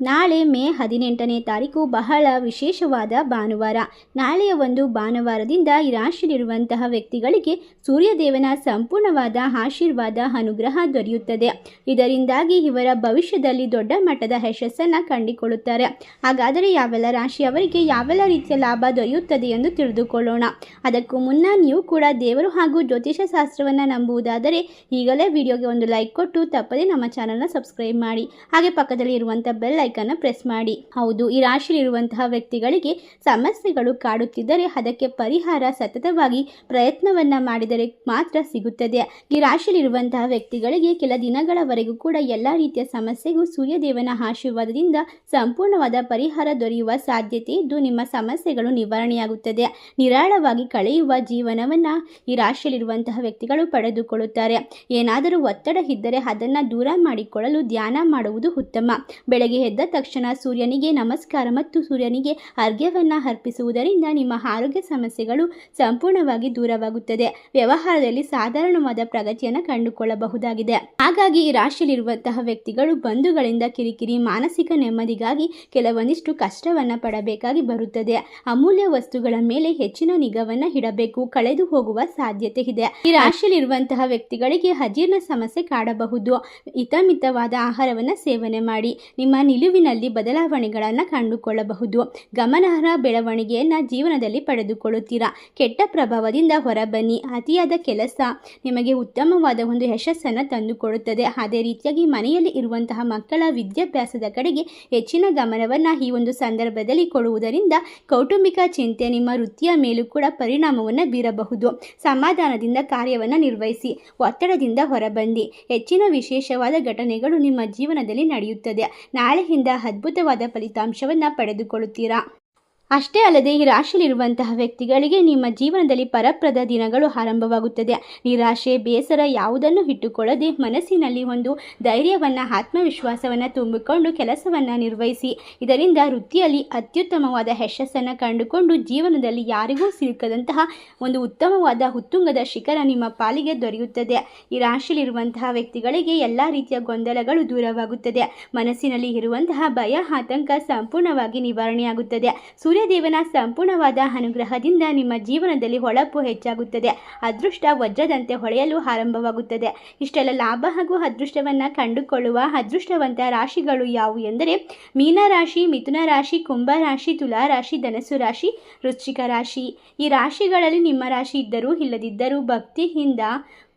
ನಾಳೆ ಮೇ ಹದಿನೆಂಟನೇ ತಾರೀಕು ಬಹಳ ವಿಶೇಷವಾದ ಭಾನುವಾರ. ನಾಳೆಯ ಒಂದು ಭಾನುವಾರದಿಂದ ಈ ರಾಶಿಯಲ್ಲಿರುವಂತಹ ವ್ಯಕ್ತಿಗಳಿಗೆ ಸೂರ್ಯದೇವನ ಸಂಪೂರ್ಣವಾದ ಆಶೀರ್ವಾದ ಅನುಗ್ರಹ ದೊರೆಯುತ್ತದೆ. ಇದರಿಂದಾಗಿ ಇವರ ಭವಿಷ್ಯದಲ್ಲಿ ದೊಡ್ಡ ಮಟ್ಟದ ಯಶಸ್ಸನ್ನು ಕಂಡುಕೊಳ್ಳುತ್ತಾರೆ. ಹಾಗಾದರೆ ಯಾವೆಲ್ಲ ರಾಶಿಯವರಿಗೆ ಯಾವೆಲ್ಲ ರೀತಿಯ ಲಾಭ ದೊರೆಯುತ್ತದೆ ಎಂದು ತಿಳಿದುಕೊಳ್ಳೋಣ. ಅದಕ್ಕೂ ಮುನ್ನ ನೀವು ಕೂಡ ದೇವರು ಹಾಗೂ ಜ್ಯೋತಿಷ ಶಾಸ್ತ್ರವನ್ನು ನಂಬುವುದಾದರೆ ಈಗಲೇ ವಿಡಿಯೋಗೆ ಒಂದು ಲೈಕ್ ಕೊಟ್ಟು ತಪ್ಪದೇ ನಮ್ಮ ಚಾನಲ್ನ ಸಬ್ಸ್ಕ್ರೈಬ್ ಮಾಡಿ. ಹಾಗೆ ಪಕ್ಕದಲ್ಲಿ ಇರುವಂಥ ಬೆಲ್ ಐಕನ್ನ ಪ್ರೆಸ್ ಮಾಡಿ. ಹೌದು, ಈ ರಾಶಿಯಲ್ಲಿರುವಂತಹ ವ್ಯಕ್ತಿಗಳಿಗೆ ಸಮಸ್ಯೆಗಳು ಕಾಡುತ್ತಿದ್ದರೆ ಅದಕ್ಕೆ ಪರಿಹಾರ ಸತತವಾಗಿ ಪ್ರಯತ್ನವನ್ನ ಮಾಡಿದರೆ ಮಾತ್ರ ಸಿಗುತ್ತದೆ. ಈ ರಾಶಿಯಲ್ಲಿರುವಂತಹ ವ್ಯಕ್ತಿಗಳಿಗೆ ಕೆಲ ದಿನಗಳವರೆಗೂ ಕೂಡ ಎಲ್ಲ ರೀತಿಯ ಸಮಸ್ಯೆಗೂ ಸೂರ್ಯದೇವನ ಆಶೀರ್ವಾದದಿಂದ ಸಂಪೂರ್ಣವಾದ ಪರಿಹಾರ ದೊರೆಯುವ ಸಾಧ್ಯತೆ ಇದ್ದು, ನಿಮ್ಮ ಸಮಸ್ಯೆಗಳು ನಿವಾರಣೆಯಾಗುತ್ತದೆ. ನಿರಾಳವಾಗಿ ಕಳೆಯುವ ಜೀವನವನ್ನ ಈ ರಾಶಿಯಲ್ಲಿರುವಂತಹ ವ್ಯಕ್ತಿಗಳು ಪಡೆದುಕೊಳ್ಳುತ್ತಾರೆ. ಏನಾದರೂ ಒತ್ತಡ ಇದ್ದರೆ ಅದನ್ನು ದೂರ ಮಾಡಿಕೊಳ್ಳಲು ಧ್ಯಾನ ಮಾಡುವುದು ಉತ್ತಮ. ಬೆಳಗ್ಗೆ ಎದ್ದ ತಕ್ಷಣ ಸೂರ್ಯನಿಗೆ ನಮಸ್ಕಾರ ಮತ್ತು ಸೂರ್ಯನಿಗೆ ಅರ್ಘ್ಯವನ್ನು ಅರ್ಪಿಸುವುದರಿಂದ ನಿಮ್ಮ ಆರೋಗ್ಯ ಸಮಸ್ಯೆಗಳು ಸಂಪೂರ್ಣವಾಗಿ ದೂರವಾಗುತ್ತದೆ. ವ್ಯವಹಾರದಲ್ಲಿ ಸಾಧಾರಣವಾದ ಪ್ರಗತಿಯನ್ನು ಕಂಡುಕೊಳ್ಳಬಹುದಾಗಿದೆ. ಹಾಗಾಗಿ ಈ ರಾಶಿಯಲ್ಲಿರುವಂತಹ ವ್ಯಕ್ತಿಗಳು ಬಂಧುಗಳಿಂದ ಕಿರಿಕಿರಿ, ಮಾನಸಿಕ ನೆಮ್ಮದಿಗಾಗಿ ಕೆಲವೊಂದಿಷ್ಟು ಕಷ್ಟವನ್ನು ಪಡಬೇಕಾಗಿ ಬರುತ್ತದೆ. ಅಮೂಲ್ಯ ವಸ್ತುಗಳ ಮೇಲೆ ಹೆಚ್ಚಿನ ನಿಗವನ್ನ ಇಡಬೇಕು. ಕಳೆದು ಹೋಗುವ ಸಾಧ್ಯತೆ ಇದೆ. ಈ ರಾಶಿಯಲ್ಲಿರುವಂತಹ ವ್ಯಕ್ತಿಗಳಿಗೆ ಅಜೀರ್ಣ ಸಮಸ್ಯೆ ಕಾಡಬಹುದು. ಹಿತಮಿತವಾದ ಆಹಾರವನ್ನು ಸೇವನೆ ಮಾಡಿ. ನಿಮ್ಮ ನಿಲುವಿನಲ್ಲಿ ಬದಲಾವಣೆಗಳನ್ನು ಕಂಡುಕೊಳ್ಳಬಹುದು. ಗಮನಾರ್ಹ ಬೆಳವಣಿಗೆಯನ್ನು ಜೀವನದಲ್ಲಿ ಪಡೆದುಕೊಳ್ಳುತ್ತೀರಾ? ಕೆಟ್ಟ ಪ್ರಭಾವದಿಂದ ಹೊರಬನ್ನಿ. ಅತಿಯಾದ ಕೆಲಸ ನಿಮಗೆ ಉತ್ತಮವಾದ ಒಂದು ಯಶಸ್ಸನ್ನು ತಂದುಕೊಡುತ್ತದೆ. ಅದೇ ರೀತಿಯಾಗಿ ಮನೆಯಲ್ಲಿ ಇರುವಂತಹ ಮಕ್ಕಳ ವಿದ್ಯಾಭ್ಯಾಸದ ಕಡೆಗೆ ಹೆಚ್ಚಿನ ಗಮನವನ್ನು ಈ ಒಂದು ಸಂದರ್ಭದಲ್ಲಿ ಕೊಡುವುದರಿಂದ ಕೌಟುಂಬಿಕ ಚಿಂತೆ, ನಿಮ್ಮ ವೃತ್ತಿಯ ಮೇಲೂ ಕೂಡ ಪರಿಣಾಮವನ್ನು ಬೀರಬಹುದು. ಸಮಾಧಾನದಿಂದ ಕಾರ್ಯವನ್ನು ನಿರ್ವಹಿಸಿ, ಒತ್ತಡದಿಂದ ಹೊರಬಂದಿ ಹೆಚ್ಚಿನ ವಿಶೇಷವಾದ ಘಟನೆಗಳು ನಿಮ್ಮ ಜೀವನದಲ್ಲಿ ನಡೆಯುತ್ತದೆ. ನಾಳೆಯಿಂದ ಅದ್ಭುತವಾದ ಫಲಿತಾಂಶವನ್ನು ಪಡೆದುಕೊಳ್ಳುತ್ತೀರಾ? ಅಷ್ಟೇ ಅಲ್ಲದೆ ಈ ರಾಶಿಯಲ್ಲಿರುವಂತಹ ವ್ಯಕ್ತಿಗಳಿಗೆ ನಿಮ್ಮ ಜೀವನದಲ್ಲಿ ಪರಪ್ರದ ದಿನಗಳು ಆರಂಭವಾಗುತ್ತದೆ. ನಿರಾಶೆ, ಬೇಸರ ಯಾವುದನ್ನು ಇಟ್ಟುಕೊಳ್ಳದೆ ಮನಸ್ಸಿನಲ್ಲಿ ಒಂದು ಧೈರ್ಯವನ್ನು, ಆತ್ಮವಿಶ್ವಾಸವನ್ನು ತುಂಬಿಕೊಂಡು ಕೆಲಸವನ್ನು ನಿರ್ವಹಿಸಿ. ಇದರಿಂದ ವೃತ್ತಿಯಲ್ಲಿ ಅತ್ಯುತ್ತಮವಾದ ಯಶಸ್ಸನ್ನು ಕಂಡುಕೊಂಡು ಜೀವನದಲ್ಲಿ ಯಾರಿಗೂ ಸಿಲುಕದಂತಹ ಒಂದು ಉತ್ತಮವಾದ ಉತ್ತುಂಗದ ಶಿಖರ ನಿಮ್ಮ ಪಾಲಿಗೆ ದೊರೆಯುತ್ತದೆ. ಈ ರಾಶಿಯಲ್ಲಿರುವಂತಹ ವ್ಯಕ್ತಿಗಳಿಗೆ ಎಲ್ಲ ರೀತಿಯ ಗೊಂದಲಗಳು ದೂರವಾಗುತ್ತದೆ. ಮನಸ್ಸಿನಲ್ಲಿ ಇರುವಂತಹ ಭಯ, ಆತಂಕ ಸಂಪೂರ್ಣವಾಗಿ ನಿವಾರಣೆಯಾಗುತ್ತದೆ. ಸೂರ್ಯದೇವನ ಸಂಪೂರ್ಣವಾದ ಅನುಗ್ರಹದಿಂದ ನಿಮ್ಮ ಜೀವನದಲ್ಲಿ ಹೊಳಪು ಹೆಚ್ಚಾಗುತ್ತದೆ. ಅದೃಷ್ಟ ವಜ್ರದಂತೆ ಹೊಳೆಯಲು ಆರಂಭವಾಗುತ್ತದೆ. ಇಷ್ಟೆಲ್ಲ ಲಾಭ ಹಾಗೂ ಅದೃಷ್ಟವನ್ನು ಕಂಡುಕೊಳ್ಳುವ ಅದೃಷ್ಟವಂತ ರಾಶಿಗಳು ಯಾವುವು ಎಂದರೆ ಮೀನರಾಶಿ ಮಿಥುನ ರಾಶಿ, ಕುಂಭ ರಾಶಿ, ತುಲಾ ರಾಶಿ, ಧನಸ್ಸು ರಾಶಿ, ವೃಶ್ಚಿಕ ರಾಶಿ. ಈ ರಾಶಿಗಳಲ್ಲಿ ನಿಮ್ಮ ರಾಶಿ ಇದ್ದರೂ ಇಲ್ಲದಿದ್ದರೂ ಭಕ್ತಿಯಿಂದ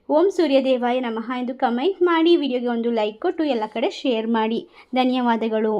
ಓಂ ಸೂರ್ಯದೇವಾಯ ನಮಃ ಎಂದು ಕಮೆಂಟ್ ಮಾಡಿ, ವಿಡಿಯೋಗೆ ಒಂದು ಲೈಕ್ ಕೊಟ್ಟು ಎಲ್ಲ ಕಡೆ ಶೇರ್ ಮಾಡಿ. ಧನ್ಯವಾದಗಳು.